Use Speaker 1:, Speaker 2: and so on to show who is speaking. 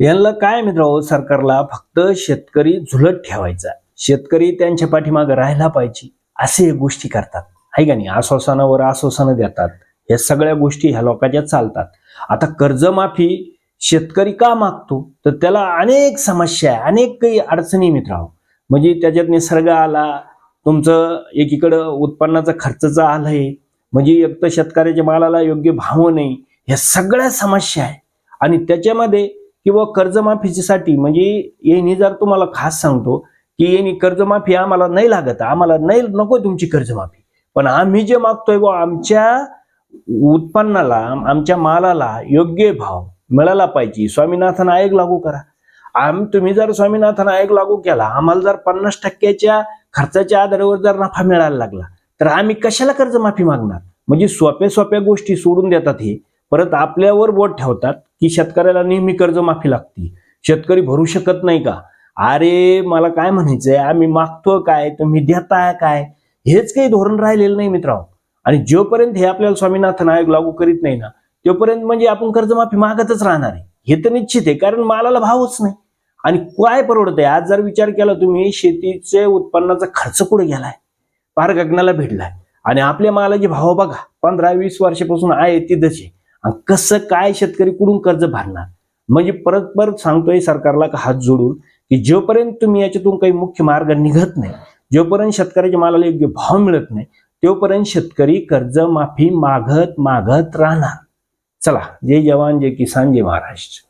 Speaker 1: यांना काय मित्र हो, सरकारला फक्त शेतकरी झुलत ठेवायचा. शेतकरी त्यांच्या पाठीमागे राहायला पाहिजे असे गोष्टी करतात. आहे का नाही? आश्वासनावर आश्वासनं देतात. या सगळ्या गोष्टी ह्या लोकांच्या चालतात. आता कर्जमाफी शेतकरी का मागतो? तर त्याला अनेक समस्या आहे अनेक काही अडचणी मित्रांनो हो. म्हणजे त्याच्यात निसर्ग आला तुमचं एकीकडं उत्पन्नाचा खर्चचा आलंय म्हणजे एक तर शेतकऱ्याच्या मालाला योग्य भाव नाही ह्या सगळ्या समस्या आहे. आणि त्याच्यामध्ये किंवा कर्जमाफीसाठी म्हणजे यांनी जर तुम्हाला खास सांगतो की यांनी कर्जमाफी आम्हाला नाही लागत आम्हाला नाही नको तुमची कर्जमाफी. पण आम्ही जे मागतोय बुवा आमच्या उत्पन्नाला आमच्या मालाला योग्य भाव मिळाला पाहिजे. स्वामीनाथन आयोग लागू करा. आम तुम्ही जर स्वामीनाथन आयोग लागू केला आम्हाला जर पन्नास टक्क्याच्या खर्चाच्या आधारावर जर नफा मिळायला लागला तर आम्ही कशाला कर्जमाफी मागणार? म्हणजे सोप्या सोप्या गोष्टी सोडून देतात हे. परत आपल्यावर बोट ठेवतात. की शेतकऱ्याला नेहमी कर्जमाफी लागते. शेतकरी भरू शकत नाही का? अरे मला काय म्हणायचंय? आम्ही मागतो काय? तुम्ही देताय काय? हेच काही धोरण राहिलेलं नाही मित्रांनो. आणि जोपर्यंत हे आपल्याला स्वामीनाथन आयोग लागू करीत नाही ना तोपर्यंत म्हणजे आपण कर्जमाफी मागतच राहणार आहे. हे तर निश्चित आहे कारण मालाला भावच नाही. आणि काय परवडत आहे आज जर विचार केला तुम्ही शेतीचे उत्पन्नाचा खर्च कुठे गेलाय? पार गगनाला भेटलाय. आणि आपल्या मालाचे भाव बघा पंधरा वीस वर्षापासून आहे तिथंच आहे. कसं काय शेतकरी कुठून कर्ज भरणार? म्हणजे परत परत सांगतोय सरकारला का हात जोडून की जोपर्यंत तुम्ही याच्यातून काही मुख्य मार्ग निघत नाही जोपर्यंत शेतकऱ्याच्या मालाला योग्य भाव मिळत नाही तोपर्यंत शेतकरी कर्जमाफी मागत मागत राहणार. चला जय जवान जय किसान जय महाराष्ट्र.